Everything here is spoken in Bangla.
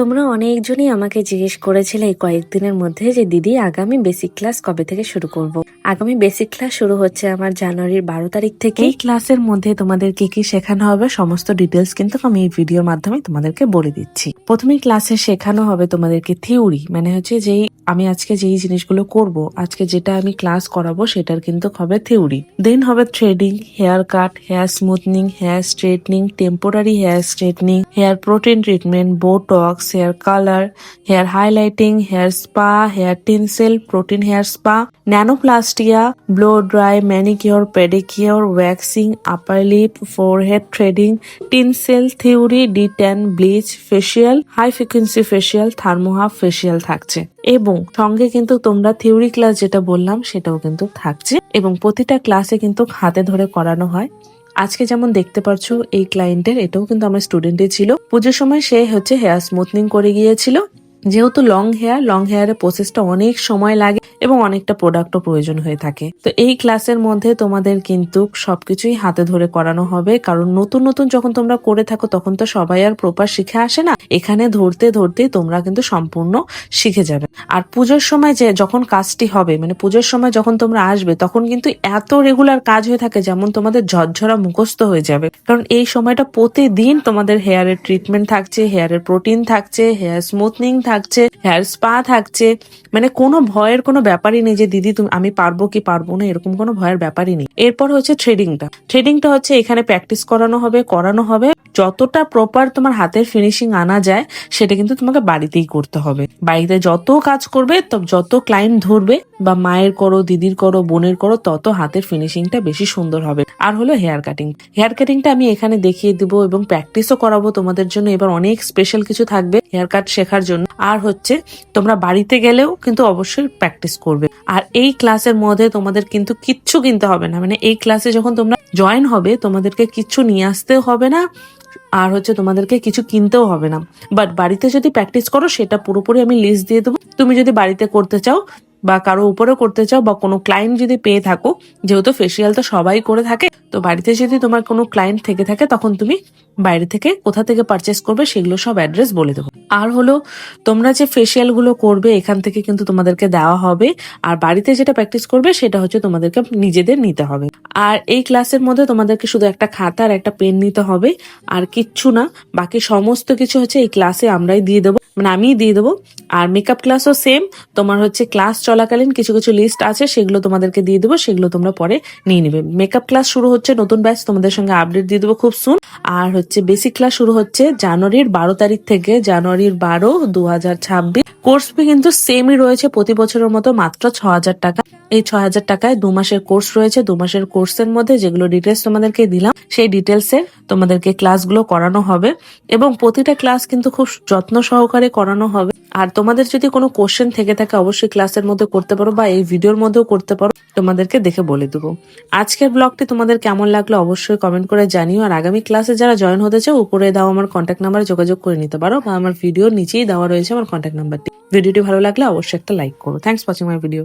তোমরা অনেকজনই আমাকে জিজ্ঞেস করেছিলে এই কয়েকদিনের মধ্যে যে, দিদি, আগামী বেসিক ক্লাস কবে থেকে শুরু করব। আগামী বেসিক ক্লাস শুরু হচ্ছে আমার জানুয়ারির বারো তারিখ থেকে। এই ক্লাসের মধ্যে তোমাদের কি কি শেখানো হবে সমস্ত ডিটেলস কিন্তু আমি এই ভিডিওর মাধ্যমে তোমাদেরকে বলে দিচ্ছি। প্রথমেই ক্লাসে শেখানো হবে তোমাদেরকে থিওরি মানে হচ্ছে যেই আমি আজকে যেই জিনিসগুলো করব, আজকে যেটা আমি ক্লাস করাবো সেটার কিন্তু হবে থিওরি দেন হবে threading hair cut hair smoothening hair straightening temporary hair straightening hair protein treatment botox hair colour, hair highlighting, hair spa, hair tinsel, protein hair spa, nanoplastia, blow dry, manicure, pedicure, waxing, upper lip, forehead threading, tinsel theory de tan bleach, facial, high frequency facial থার্মোহাফ facial থাকছে। এবং সঙ্গে কিন্তু তোমরা থিওরি ক্লাস যেটা বললাম সেটাও কিন্তু থাকছে। এবং প্রতিটা ক্লাসে কিন্তু হাতে ধরে করানো হয়। আজকে যেমন দেখতে পারছ, এই ক্লায়েন্টের এটাও কিন্তু আমার স্টুডেন্টে ছিল। পুজোর সময় সে হচ্ছে হেয়ার স্মুথনিং করে গিয়েছিল। যেহেতু লং হেয়ার লং হেয়ারের প্রসেসটা অনেক সময় লাগে এবং অনেকটা প্রোডাক্টও প্রয়োজন হয়ে থাকে। তো এই ক্লাসের মধ্যে তোমাদের কিন্তু সবকিছুই হাতে ধরে করানো হবে। কারণ নতুন নতুন যখন তোমরা করে থাকো, তখন তো সবাই আর প্রপার শিখে আসে না। এখানে ধরতে, ধরতেই তোমরা কিন্তু সম্পূর্ণ শিখে যাবে। আর পুজোর সময় যে যখন কাজটি হবে মানে পুজোর সময় যখন তোমরা আসবে, তখন কিন্তু এত রেগুলার কাজ হয়ে থাকে যেমন তোমাদের ঝরঝরা মুখস্থ হয়ে যাবে। কারণ এই সময়টা প্রতিদিন তোমাদের হেয়ারের ট্রিটমেন্ট থাকছে হেয়ারের প্রোটিন থাকছে হেয়ার স্মুথনিং থাকছে হেয়ার স্পা থাকছে মানে কোনো ভয়ের কোনো ব্যাপারই নেই যে, দিদি, তুমি, আমি পারব কি পারব না? এরকম কোনো ভয়ের ব্যাপারই নেই। এরপর হচ্ছে থ্রেডিংটা থ্রেডিংটা হচ্ছে এখানে প্র্যাকটিস করানো হবে করানো হবে। যতটা প্রপার তোমার হাতের ফিনিশিং আনা যায়, সেটা কিন্তু তোমাকে বাড়িতেই করতে হবে। বাড়িতে যত কাজ করবে যত ক্লায়েন্ট ধরবে বা মায়ের করো, দিদির করো, বোনের করো, তত হাতের ফিনিশিংটা বেশি সুন্দর হবে। আর হলো হেয়ার কাটিং হেয়ার কাটিংটা আমি এখানে দেখিয়ে দিব এবং প্র্যাকটিসও করাবো তোমাদের জন্য। এবার অনেক স্পেশাল কিছু থাকবে হেয়ার কাট শেখার জন্য। আর হচ্ছে, তোমরা বাড়িতে গেলেও কিন্তু অবশ্যই প্র্যাকটিস করবে। আর এই ক্লাসের মধ্যে তোমাদের কিন্তু কিচ্ছু কিনতে হবে না। মানে এই ক্লাসে যখন তোমরা জয়েন হবে, তোমাদেরকে কিচ্ছু নিয়ে আসতেও হবে না। আর হচ্ছে, তোমাদেরকে কিছু কিনতেও হবে না। বাট বাড়িতে যদি প্র্যাকটিস করো, সেটা পুরোপুরি আমি লিস্ট দিয়ে দেবো। তুমি যদি বাড়িতে করতে চাও বা কারও উপরেও করতে চাও বা কোনো ক্লায়েন্ট যদি পেয়ে থাকো, যেহেতু ফেসিয়াল তো সবাই করে থাকে, তো বাড়িতে যদি তোমার কোনো ক্লায়েন্ট থেকে থাকে, তখন তুমি বাইরে থেকে কোথা থেকে পারচেস করবে সেগুলো সব অ্যাড্রেস বলে দেবো। আর হলো, তোমরা যে ফেসিয়ালগুলো করবে, এখান থেকে কিন্তু তোমাদেরকে দেওয়া হবে। আর বাড়িতে যেটা প্র্যাকটিস করবে, সেটা হচ্ছে তোমাদেরকে নিজেদের নিতে হবে। আর এই ক্লাসের মধ্যে তোমাদেরকে শুধু একটা খাতা আর একটা পেন নিতে হবে। আর কিচ্ছু না, বাকি সমস্ত কিছু হচ্ছে এই ক্লাসে আমরাই দিয়ে দেবো। মানে আমিই দিয়ে দেবো। আর মেকআপ ক্লাসও সেম তোমার হচ্ছে ক্লাস চলাকালীন কিছু কিছু লিস্ট আছে, সেগুলো তোমাদেরকে দিয়ে দেবো, সেগুলো তোমরা পরে নিয়ে নিবে। মেকআপ ক্লাস শুরু হচ্ছে, নতুন ব্যাচ তোমাদের সঙ্গে আপডেট দিয়ে দেবো খুব সুন আর হচ্ছে বেসিক ক্লাস শুরু হচ্ছে জানুয়ারির বারো তারিখ থেকে জানুয়ারির বারো দু কোর্স ফি কিন্তু সেমই রয়েছে প্রতি বছরের মতো মাত্র ছ হাজার টাকা। এই ছ হাজার টাকায় দু মাসের কোর্স রয়েছে। দু মাসের কোর্সের মধ্যে যেগুলো ডিটেলস তোমাদেরকে দিলাম, সেই ডিটেলসে তোমাদেরকে ক্লাসগুলো করানো হবে এবং প্রতিটা ক্লাস কিন্তু খুব যত্ন সহকারে করানো হবে। আর তোমাদের যদি কোনো কোশ্চেন থেকে থাকে, অবশ্যই ক্লাসের মধ্যে করতে পারো বা এই ভিডিওর মধ্যেও করতে পারো। তোমাদেরকে দেখে বলে দেবো। আজকের ব্লগটি তোমাদের কেমন লাগল অবশ্যই কমেন্ট করে জানিও। আর আগামী ক্লাসে যারা জয়েন হতে চাও, উপরে দাও আমার কন্ট্যাক্ট নাম্বারে যোগাযোগ করে নিতে পারো বা আমার ভিডিওর নিচেই দেওয়া রয়েছে আমার কন্ট্যাক্ট নাম্বারটি ভিডিওটি ভালো লাগলে অবশ্যই একটা লাইক করো। Thanks watching my video